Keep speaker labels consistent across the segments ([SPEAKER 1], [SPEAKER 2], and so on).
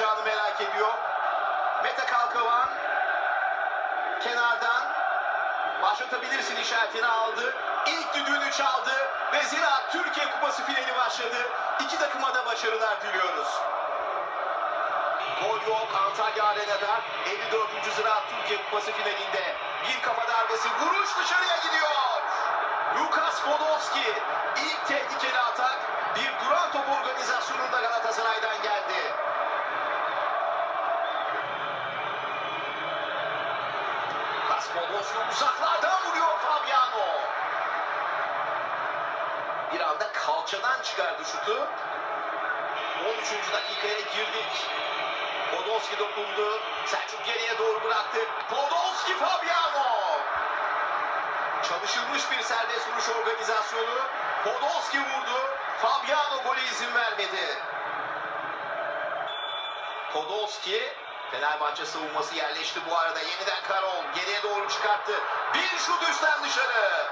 [SPEAKER 1] yapacağını merak ediyor. Mete Kalkavan kenardan başlatabilirsin işaretini aldı. İlk düdüğünü çaldı ve Ziraat Türkiye Kupası finali başladı. İki takıma da başarılar diliyoruz. Gol yok Antalya Arena'da 54. Ziraat Türkiye Kupası finalinde bir kafa darbesi vuruş dışarıya gidiyor. Lukas Podolski ilk tehlikeli atak bir duran top organizasyonunda Galatasaray'dan geldi. Podolski uzaklardan vuruyor Fabiano. Bir anda kalçadan çıkardı şutu. 13. dakikaya girdik. Podolski dokundu. Selçuk geriye doğru bıraktı. Podolski Fabiano. Çalışılmış bir serbest vuruş organizasyonu. Podolski vurdu. Fabiano gole izin vermedi. Podolski Fenerbahçe savunması yerleşti bu arada. Yeniden doğru çıkarttı. Bir şut üstten dışarı.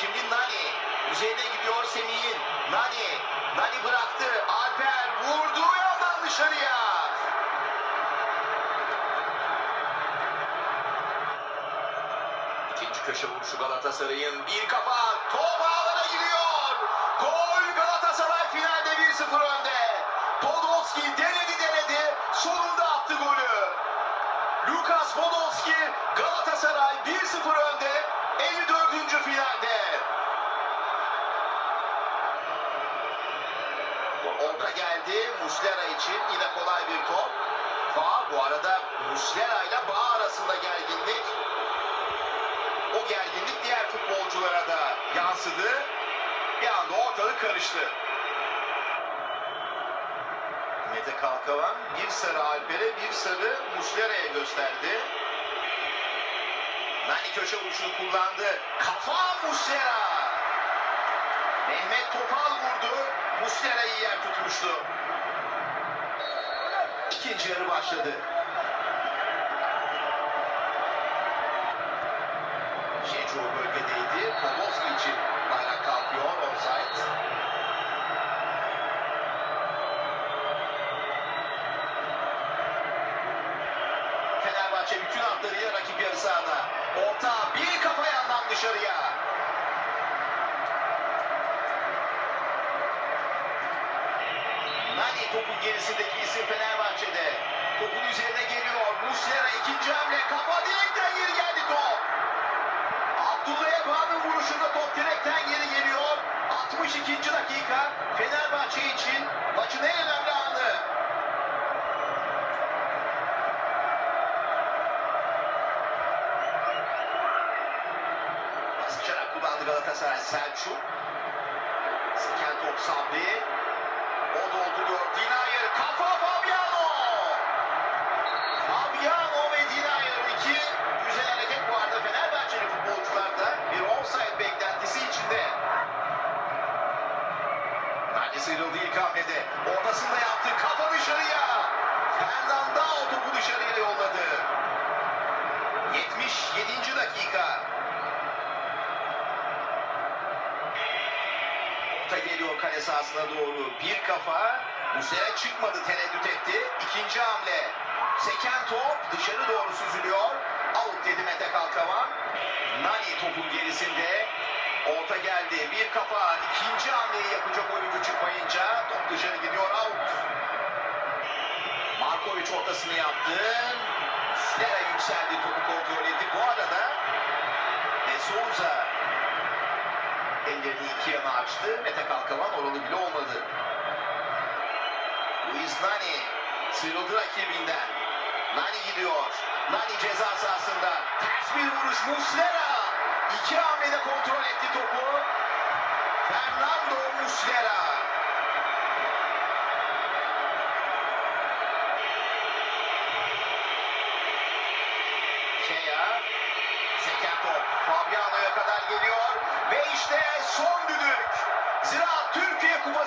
[SPEAKER 1] Şimdi Nani. Üzerine gidiyor Semih'in. Nani. Nani bıraktı. Alper vurdu yandan dışarıya. İkinci köşe vuruşu Galatasaray'ın. Bir kafa. Top ağlara giriyor. Gol Galatasaray finalde 1-0 önde. Podolski denedi denedi. Sonunda attı golü. Lukas Podolski Galatasaray 1-0 önde 54. finalde. Orta geldi Muslera için yine kolay bir top. Faal bu arada Muslera ile Bağ arasında gerginlik. O gerginlik diğer futbolculara da yansıdı. Bir anda ortalık karıştı. Mete Kalkavan bir sarı Alper'e bir sarı Muslera'ya gösterdi. Nani köşe vuruşunu kullandı. Kafa Muslera. Mehmet Topal vurdu. Muslera iyi yer tutmuştu. İkinci yarı başladı. Şeco bölgedeydi. Podolski için Fenerbahçe bütün hatlarıyla rakip yarı sahada. Orta bir kafa yandan dışarıya. Nani topun gerisindeki isim Fenerbahçe'de. Topun üzerine geliyor. Muslera ikinci hamle. Kafa direkten geri geldi top. Abdullah Eba'nın vuruşunda top direkten geri geliyor. 62. dakika Fenerbahçe için maçın en önemli anı. Baskıçarak kullandı Galatasaray Selçuk. Seken top Sabri. O dolduruyor. Dinayer kafa Fabiano. Fabiano ve Dinayer iki güzel hareket bu arada Fenerbahçeli futbolcularda bir offside beklentisi içinde. Nani sıyrıldı ilk hamlede. Ortasında yaptı. Kafa dışarıya. Fernandao topu dışarıya yolladı. 77. dakika. Orta geliyor kale sahasına doğru. Bir kafa. Muslera çıkmadı tereddüt etti. İkinci hamle. Seken top dışarı doğru süzülüyor. Out dedi Mete Kalkavan. Nani topun gerisinde. Orta geldi. Bir kafa. ikinci hamleyi yapacak oyuncu çıkmayınca top dışarı gidiyor. Out. Markovic ortasını yaptı. Muslera yükseldi. Topu kontrol etti. Bu arada Souza ellerini iki yana açtı. Mete Kalkavan oralı bile olmadı. Luis Nani sıyrıldı rakibinden. Nani gidiyor. Nani ceza sahasında. Ters bir vuruş Muslera. İki hamlede kontrol etti topu. Fernando Muslera. Kea. Seken top Fabiano'ya kadar geliyor. Ve işte son düdük. Ziraat Türkiye Kupası.